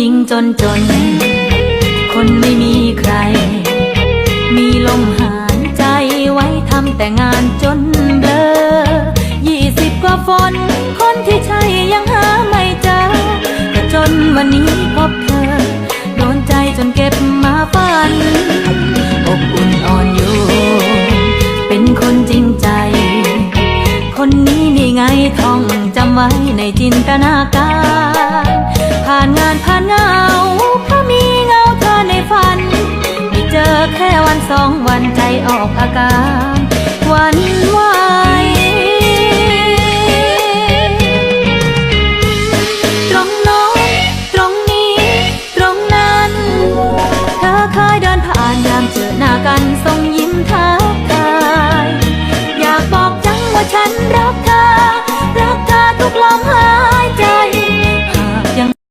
ญิงจนจน คนไม่มีใคร มีลมหายใจไว้ทำแต่งานจนเบลอยี่สิบกว่าฝน คนที่ใช่ยังหาไม่เจอแต่จนวันนี้พบเธอ โดนใจจนเก็บมาฝัน อบอุ่นอ่อนโยนเป็นคนจริงใจ คนนี้นี่ไงท่องจำไว้ในจินตนาการ ผ่านเงาเพราะมีเงาเธอในฝันไม่เจอแค่วันสองวันใจออกอาการวันวายตรงน้นตรงนี้ ตรงนั้น เธอเคยเดินผ่านยามเจอหน้ากันทรงยิ้มทัน